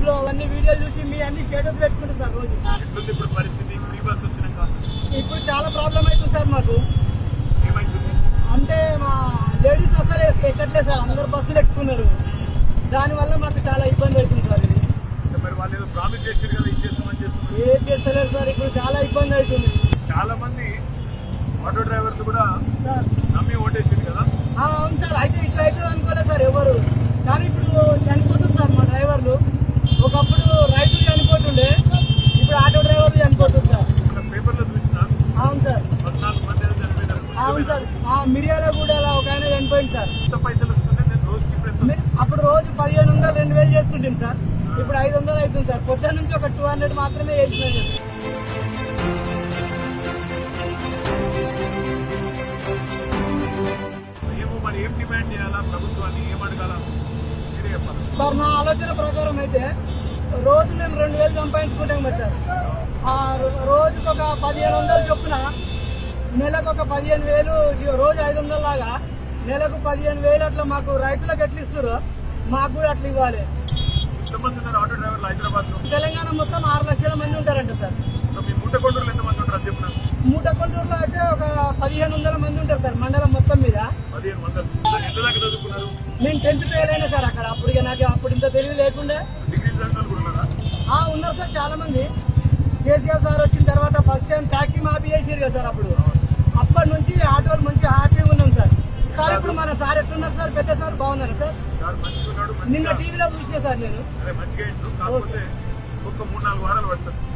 లో అన్ని వీడియోలు చూసి మీ అన్ని స్టేటస్ పెట్టుకుంటారు సార్ రోజు. ఎట్లుంది ఇప్పుడు పరిస్థితి ఫ్రీ బస్ వచ్చినాక ఇప్పుడు చాలా ప్రాబ్లం అవుతుంది సార్ మాకు. అంటే మా లేడీస్ అసలు ఎక్కట్లేదు సార్ అందరు బస్సులు ఎక్కుతున్నారు. దానివల్ల మాకు చాలా ఇబ్బంది అవుతుంది సార్ ఇది. ఏం చేస్తలేరు సార్ ఇప్పుడు చాలా ఇబ్బంది అవుతుంది. చాలా మంది ఆటో డ్రైవర్లు కూడా సార్. నమ్మి ఓటేసింది కదా? అవును సార్ అయితే ఇట్లా అవుతుంది అనుకోలేదు సార్ ఎవరు కానీ ఇప్పుడు చనిపోతుంది సార్ మా డ్రైవర్లు ఒకప్పుడు రైతులు చనిపోతుండే ఇప్పుడు ఆటో డ్రైవర్లు చనిపోతుంది సార్ ఇక్కడ పేపర్లో చూసిన అవును సార్ పద్నాలుగు మంది ఏదో అవును సార్. ఆ మిరియాల కూడా ఒక ఆయన చనిపోయింది సార్. పైసలు అప్పుడు రోజు పదిహేను వందలు రెండు వేలు చేస్తుంటాం సార్. ఇప్పుడు ఐదు వందలు అవుతుంది సార్. పొద్దున్న నుంచి ఒక టూ హండ్రెడ్ మాత్రమే చెప్పాలి. సార్ నా ఆలోచన ప్రకారం అయితే రోజు మేము రెండు వేలు సంపాదించుకుంటాం కదా సార్. ఆ రో- రోజుకు ఒక పదిహేను వందలు చొప్పున నెలకు ఒక పదిహేను వేలు రోజు ఐదు వందలు లాగా. నెలకు పదిహేను వేలు అట్లా మాకు రైతులకు ఎట్లా ఇస్తారు మాకు కూడా అట్లా ఇవ్వాలి. తెలంగాణ మొత్తం ఆరు లక్షల మంది ఉంటారంట సార్. మీ మూట కొండలు ఎంతమంది ఉంటారు అది చెప్పిన మూట కొండూరులో అయితే ఒక పదిహేను వందల మంది ఉంటారు సార్ మండలం మొత్తం మీద. నేను టెన్త్ ఫెయిల్ అయినా సార్ అక్కడ అప్పుడు నాకు అప్పుడు ఇంత తెలివి లేకుండే. ఉన్నారా? ఆ ఉన్నారు సార్ చాలా మంది కేసీఆర్ సార్ వచ్చిన తర్వాత ఫస్ట్ టైం ట్యాక్సీ మాఫీ చేసారు కదా సార్ అప్పుడు. ఆటోలు మంచి హ్యాపీగా ఉన్నాం సార్. సార్ ఇప్పుడు మన సార్ ఎట్లున్నారు సార్? పెద్ద సార్ బాగున్నారు సార్? నిన్న టీవీలో చూసిన సార్ నేను.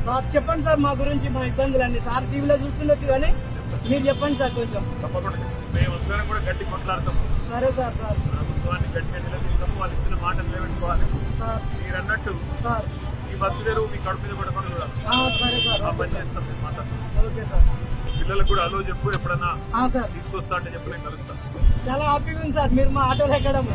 సార్ చెప్పండి సార్ మా గురించి మా ఇబ్బందులన్నీ. సార్ టీవీలో చూస్తుండొచ్చు కానీ మీరు చెప్పండి సార్ కొంచెం. తప్పకుండా. మేము అందరం కూడా గట్టి కొట్లాడతాం. సరే సార్ సార్. ప్రభుత్వాన్ని నిలదీస్తాము. వాళ్ళు ఇచ్చిన నిలబెట్టుకోవాలి. సార్. మీరు అన్నట్టు సార్. తెరువు మీ కడుపు మీద కూడా. పనులు కూడా ఆ, పని చేస్తాం మేము మాట్లాడతాం ఓకే సార్ పిల్లలకు కూడా అలో చెప్పు ఎప్పుడన్నా ఆ, సార్. తీసుకొస్తా అంటే చెప్పు నేను కలుస్తాను చాలా హ్యాపీగా ఉంది సార్. మీరు మా ఆటోలో ఎక్కడం